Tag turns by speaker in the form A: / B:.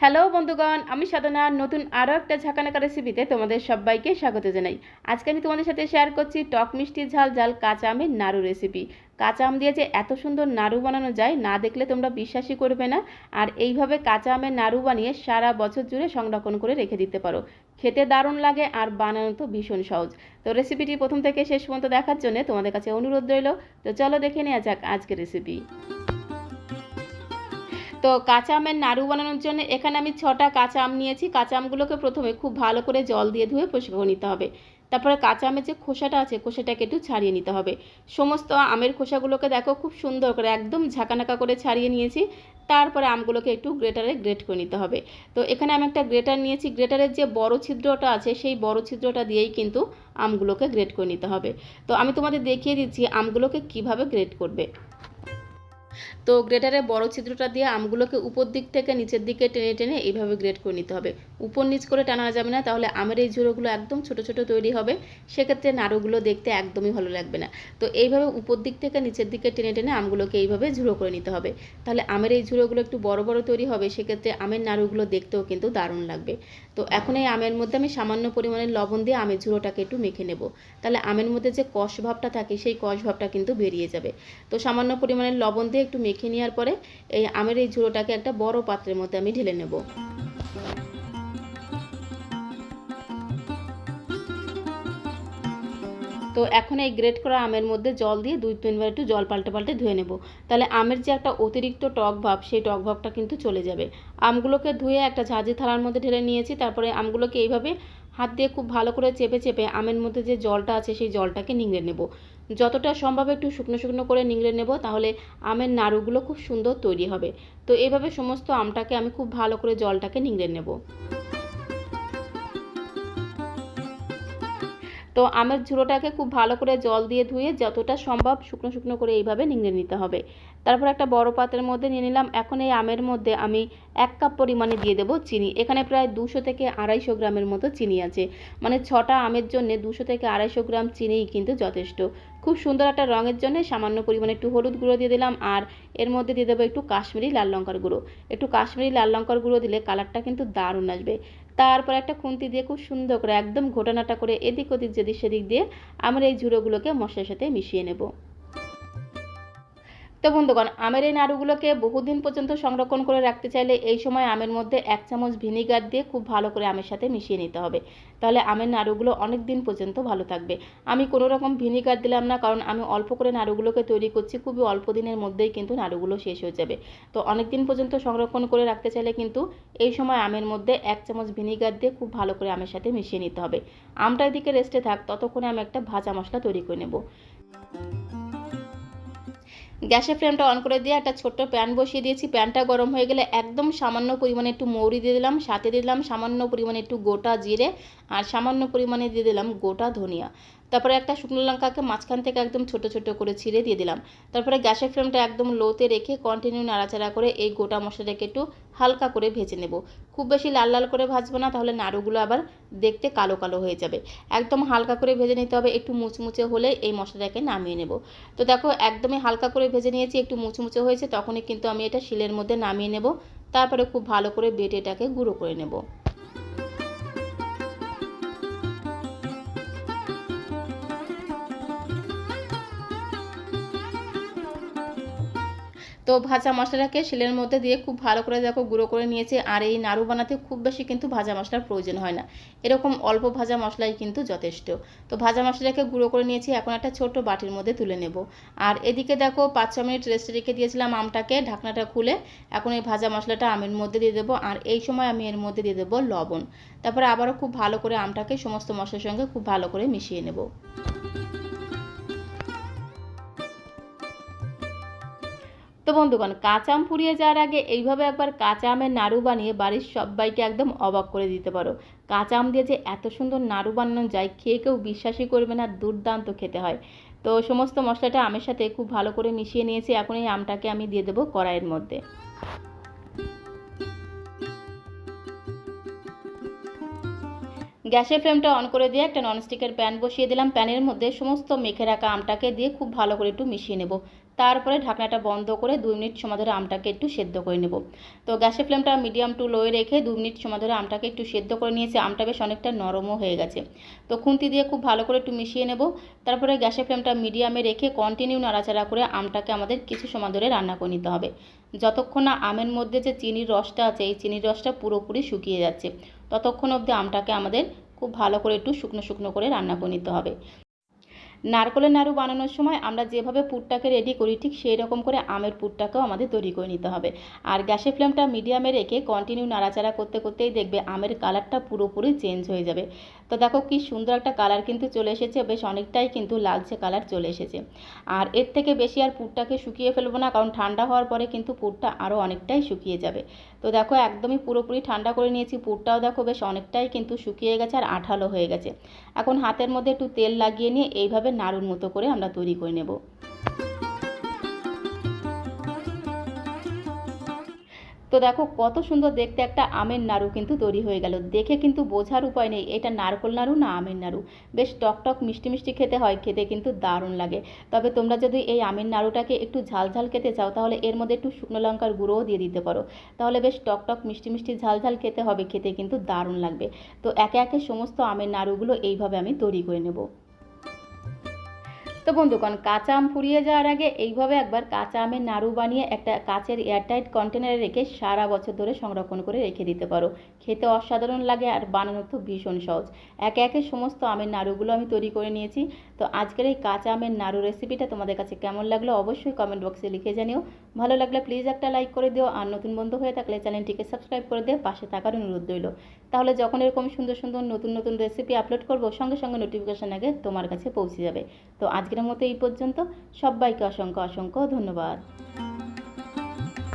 A: Hello বন্ধুগণ, আমি সাধনা। নতুন আরও একটা ঝাঁকানাকা রেসিপিতে তোমাদের সবাইকে স্বাগত জানাই। আজকে আমি তোমাদের সাথে শেয়ার করছি টক মিষ্টি ঝাল ঝাল কাঁচা আমের নাড়ু রেসিপি কাঁচা আম দিয়ে যে এত সুন্দর নাড়ু বানানো যায়, না দেখলে তোমরা বিশ্বাসই করবে না। আর এইভাবে কাঁচা আমের নাড়ু বানিয়ে সারা বছর জুড়ে সংরক্ষণ করে রেখে দিতে পারো। খেতে দারুণ লাগে আর বানানো তো ভীষণ সহজ। তো রেসিপিটি প্রথম থেকে শেষ পর্যন্ত দেখার জন্য তোমাদের কাছে অনুরোধ রইল। তো চলো দেখে নেওয়া যাক আজকের রেসিপি তো কাঁচা আমের নাড়ু বানানোর জন্য এখানে আমি ছটা কাঁচা আম নিয়েছি। কাঁচা আমগুলোকে প্রথমে খুব ভালো করে জল দিয়ে ধুয়ে পরিষ্কার নিতে হবে। তারপরে কাঁচা আমের যে খোসাটা আছে, খোসাটাকে একটু ছাড়িয়ে নিতে হবে। সমস্ত আমের খোসাগুলোকে দেখো খুব সুন্দর করে একদম ঝাঁকানাকা করে ছাড়িয়ে নিয়েছি। তারপরে আমগুলোকে একটু গ্রেটারে গ্রেট করে নিতে হবে। তো এখানে আমি একটা গ্রেটার নিয়েছি। গ্রেটারের যে বড় ছিদ্রটা আছে, সেই বড় ছিদ্রটা দিয়েই কিন্তু আমগুলোকে গ্রেট করে নিতে হবে। তো আমি তোমাদের দেখিয়ে দিচ্ছি আমগুলোকে কীভাবে গ্রেট করবে। তো গ্রেটারে বড় ছিদ্রটা দিয়ে আমগুলোকে উপর দিক থেকে নিচের দিকে টেনে টেনে এইভাবে গ্রেট করে নিতে হবে। উপর নিচ করে টানা যাবে না, তাহলে আমের এই ঝুড়োগুলো একদম ছোট ছোট তৈরি হবে, সেক্ষেত্রে নাড়ুগুলো দেখতে একদমই ভালো লাগবে না। তো এইভাবে উপর দিক থেকে নিচের দিকে টেনে টেনে আমগুলোকে এইভাবে ঝুড়ো করে নিতে হবে। তাহলে আমের এই ঝুড়োগুলো একটু বড় বড় তৈরি হবে, সেক্ষেত্রে আমের নাড়ুগুলো দেখতেও কিন্তু দারুণ লাগবে। তো এখন এই আমের মধ্যে আমি সামান্য পরিমাণে লবণ দিয়ে আমের ঝুড়োটাকে একটু মেখে নেব। তাহলে আমের মধ্যে যে কষ ভাবটা থাকে, সেই কষ ভাবটা কিন্তু বেরিয়ে যাবে। তো সামান্য পরিমাণে লবণ দিয়ে একটু মেখে নেওয়ার পরে এই আমের এই ঝুড়োটাকে একটা বড় পাত্রের মধ্যে আমি ঢেলে নেব। তো এখন এই গ্রেট করা আমের মধ্যে জল দিয়ে দুই তিনবার একটু জল পাল্টে পাল্টে ধুয়ে নেব। তাহলে আমের যে একটা অতিরিক্ত টক ভাব, সেই টক ভাবটা কিন্তু চলে যাবে। আমগুলোকে ধুয়ে একটা ঝাঁঝি থালার মধ্যে ঢেলে নিয়েছি, তারপরে আমগুলোকে এইভাবে হাত দিয়ে খুব ভালো করে চেপে চেপে আমের মধ্যে যে জলটা আছে, সেই জলটাকে নিংড়ে নেব। যতটা সম্ভব একটু শুকনো শুকনো করে নিংড়ে নেব, তাহলে আমের নাড়ুগুলো খুব সুন্দর তৈরি হবে। তো এভাবে সমস্ত আমটাকে আমি খুব ভালো করে জলটাকে নিংড়ে নেব। তো আমের ঝুড়োটাকে খুব ভালো করে জল দিয়ে ধুয়ে যতটা সম্ভব শুকনো শুকনো করে এইভাবে নিংড়ে নিতে হবে। তারপর একটা বড় পাত্রের মধ্যে নিয়ে নিলাম। এখন এই আমের মধ্যে আমি এক কাপ পরিমাণে দিয়ে দেবো চিনি। এখানে প্রায় দুশো থেকে আড়াইশো গ্রামের মতো চিনি আছে। মানে ছটা আমের জন্য দুশো থেকে আড়াইশো গ্রাম চিনিই কিন্তু যথেষ্ট। খুব সুন্দর একটা রঙের জন্য সামান্য পরিমাণে একটু হলুদ গুঁড়ো দিয়ে দিলাম আর এর মধ্যে দিয়ে দেবো একটু কাশ্মীরি লাল লঙ্কার গুঁড়ো। একটু কাশ্মীরি লাল লঙ্কার গুঁড়ো দিলে কালারটা কিন্তু দারুণ আসবে। তারপর একটা খুন্তি দিয়ে খুব সুন্দর করে একদম ঘোটানাটা করে এদিক ওদিক, যেদিক সেদিক দিয়ে আমরা এই ঝুড়োগুলোকে মশলার সাথে মিশিয়ে নেব। তো বন্ধুগণ, আমের এই নাড়ুগুলোকে বহুদিন পর্যন্ত সংরক্ষণ করে রাখতে চাইলে এই সময় আমের মধ্যে এক চামচ ভিনিগার দিয়ে খুব ভালো করে আমের সাথে মিশিয়ে নিতে হবে। তাহলে আমের নাড়ুগুলো অনেক দিন পর্যন্ত ভালো থাকবে। আমি কোনো রকম ভিনিগার দিলাম না, কারণ আমি অল্প করে নাড়ুগুলোকে তৈরি করছি, খুবই অল্প দিনের মধ্যেই কিন্তু নাড়ুগুলো শেষ হয়ে যাবে। তো অনেক দিন পর্যন্ত সংরক্ষণ করে রাখতে চাইলে কিন্তু এই সময় আমের মধ্যে এক চামচ ভিনিগার দিয়ে খুব ভালো করে আমের সাথে মিশিয়ে নিতে হবে। আমটা এদিকে রেস্টে থাক, ততক্ষণে আমি একটা ভাজা মশলা তৈরি করে নেব। গ্যাসের ফ্লেমটা অন করে দিয়ে একটা ছোট্ট প্যান বসিয়ে দিয়েছি। প্যানটা গরম হয়ে গেলে একদম সামান্য পরিমাণে একটু মৌরি দিয়ে দিলাম, সাথে দিয়ে দিলাম সামান্য পরিমাণে একটু গোটা জিরে আর সামান্য পরিমাণে দিয়ে দিলাম গোটা ধনিয়া। তারপরে একটা শুকনো লঙ্কাকে মাঝখান থেকে একদম ছোট ছোট করে ছিঁড়ে দিয়ে দিলাম। তারপরে গ্যাসের ফ্লেমটা একদম লোতে রেখে কন্টিনিউ নাড়াচাড়া করে এই গোটা মশলাটাকে একটু হালকা করে ভেজে নেব। খুব বেশি লাল লাল করে ভাজবো না, তাহলে নাড়ুগুলো আবার দেখতে কালো কালো হয়ে যাবে। একদম হালকা করে ভেজে নিতে হবে, একটু মুচমুচে হলে এই মশলাটাকে নামিয়ে নেব। তো দেখো, একদমই হালকা করে ভেজে নিয়েছি, একটু মুচমুচে হয়েছে, তখনই কিন্তু আমি এটা শিলের মধ্যে নামিয়ে নেব। তারপরে খুব ভালো করে বেটে এটাকে গুঁড়ো করে নেব। তো ভাজা মশলাটাকে শিলের মধ্যে দিয়ে খুব ভালো করে দেখো গুঁড়ো করে নিয়েছে, আর এই নাড়ু বানাতে খুব বেশি কিন্তু ভাজা মশলার প্রয়োজন হয় না। এরকম অল্প ভাজা মশলাই কিন্তু যথেষ্ট। তো ভাজা মশলাটাকে গুঁড়ো করে নিয়েছি, এখন একটা ছোট বাটির মধ্যে তুলে নেব। আর এদিকে দেখো পাঁচ ছ মিনিট রেস্টে রেখে দিয়েছিলাম আমটাকে, ঢাকনাটা খুলে এখন এই ভাজা মশলাটা আমের মধ্যে দিয়ে দেবো, আর এই সময় আমি এর মধ্যে দিয়ে দেবো লবণ। তারপরে আবারও খুব ভালো করে আমটাকে সমস্ত মশলার সঙ্গে খুব ভালো করে মিশিয়ে নেব। তো বন্ধুগণ, কাঁচা আম ফুরিয়ে যাওয়ার আগে এইভাবে একবার কাঁচা আমের নাড়ু বানিয়ে বাড়ির সবাইকে একদম অবাক করে দিতে পারো। কাঁচা আম দিয়ে যে এত সুন্দর নাড়ু বানানো যায়, খেয়ে কেউ বিশ্বাসই করবে না, দুর্দান্ত খেতে হয়। তো সমস্ত মশলাটা আমের সাথে খুব ভালো করে মিশিয়ে নিয়েছি, এখন এই আমটাকে আমি দিয়ে দেবো কড়াইয়ের মধ্যে। গ্যাসের ফ্লেমটা অন করে দিয়ে একটা ননস্টিকের প্যান বসিয়ে দিলাম। প্যানের মধ্যে সমস্ত মেখে রাখা আমটাকে দিয়ে খুব ভালো করে একটু মিশিয়ে নেব। তারপরে ঢাকনাটা বন্ধ করে দুই মিনিট সময় ধরে আমটাকে একটু সেদ্ধ করে নেব। তো গ্যাসের ফ্লেমটা মিডিয়াম টু লোয়ে রেখে দু মিনিট সময় ধরে আমটাকে একটু সেদ্ধ করে নিয়েছি। আমটা বেশ অনেকটা নরমও হয়ে গেছে। তো খুন্তি দিয়ে খুব ভালো করে একটু মিশিয়ে নেব। তারপরে গ্যাসের ফ্লেমটা মিডিয়ামে রেখে কন্টিনিউ নাড়াচাড়া করে আমটাকে আমাদের কিছু সময় ধরে রান্না করে নিতে হবে। যতক্ষণ না আমের মধ্যে যে চিনির রসটা আছে, এই চিনির রসটা পুরোপুরি শুকিয়ে যাচ্ছে, ততক্ষণ অবধি আমটাকে আমাদের খুব ভালো করে একটু শুকনো শুকনো করে রান্না করে নিতে হবে। নারকলের নাড়ু বানানোর সময় আমরা যেভাবে পুরটাকে রেডি করি, ঠিক সেই রকম করে আমের পুরটাকেও আমাদের তৈরি করে নিতে হবে। আর গ্যাসের ফ্লেমটা মিডিয়ামে রেখে কন্টিনিউ নাড়াচাড়া করতে করতেই দেখবে আমের কালারটা পুরোপুরি চেঞ্জ হয়ে যাবে। তো দেখো কি সুন্দর একটা কালার কিন্তু চলে এসেছে, বেশ অনেকটাই কিন্তু লালচে কালার চলে এসেছে। আর এর থেকে বেশি আর পুরটাকে শুকিয়ে ফেলব না, কারণ ঠান্ডা হওয়ার পরে কিন্তু পুরটা আরও অনেকটাই শুকিয়ে যাবে। তো দেখো একদমই পুরোপুরি ঠান্ডা করে নিয়েছি, পুরটাও দেখো বেশ অনেকটাই কিন্তু শুকিয়ে গেছে আর আঠালো হয়ে গেছে। এখন হাতের মধ্যে একটু তেল লাগিয়ে নিয়ে এইভাবে নাড়ুর মতো করে আমরা তৈরি করে নেব। তো দেখো কত সুন্দর দেখতে একটা আমের নাড়ু কিন্তু তৈরি হয়ে গেল। দেখে কিন্তু বোঝার উপায় নেই, এটা নারকোল নাড়ু না আমের নাড়ু। বেশ টক টক মিষ্টি মিষ্টি খেতে হয়, খেতে কিন্তু দারুণ লাগে। তবে তোমরা যদি এই আমের নাড়ুটাকে একটু ঝাল ঝাল খেতে চাও, তাহলে এর মধ্যে একটু শুকনো লঙ্কার গুঁড়োও দিয়ে দিতে পারো। তাহলে বেশ টক টক মিষ্টি মিষ্টি ঝাল ঝাল খেতে হবে, খেতে কিন্তু দারুণ লাগবে। তো একে একে সমস্ত আমের নাড়ুগুলো এইভাবে আমি তৈরি করে নেব। তো বন্ধুগণ কাঁচা আম ফুরিয়ে যাওয়ার আগে এইভাবে একবার কাঁচা আমের নাড়ু বানিয়ে একটা কাঁচের এয়ারটাইট কন্টেনারে রেখে সারা বছর ধরে সংরক্ষণ করে রেখে দিতে পারো। খেতে অসাধারণ লাগে আর বানানো তো ভীষণ সহজ। একে একে সমস্ত আমের নাড়ুগুলো আমি তৈরি করে নিয়েছি। তো আজকের এই কাঁচা আমের নাড়ু রেসিপিটা তোমাদের কাছে কেমন লাগল অবশ্যই কমেন্ট বক্সে লিখে জানিও। ভালো লাগলে প্লিজ একটা লাইক করে দিও আর নতুন বন্ধু হয়ে থাকলে চ্যানেলটিকে সাবস্ক্রাইব করে দিও পাশে থাকার অনুরোধ রইল। তাহলে যখন এরকম সুন্দর সুন্দর নতুন নতুন রেসিপি আপলোড করব, সঙ্গে সঙ্গে নোটিফিকেশান আগে তোমার কাছে পৌঁছে যাবে। তো আজকের মতো এই পর্যন্ত। সবাইকে অসংখ্য অসংখ্য ধন্যবাদ।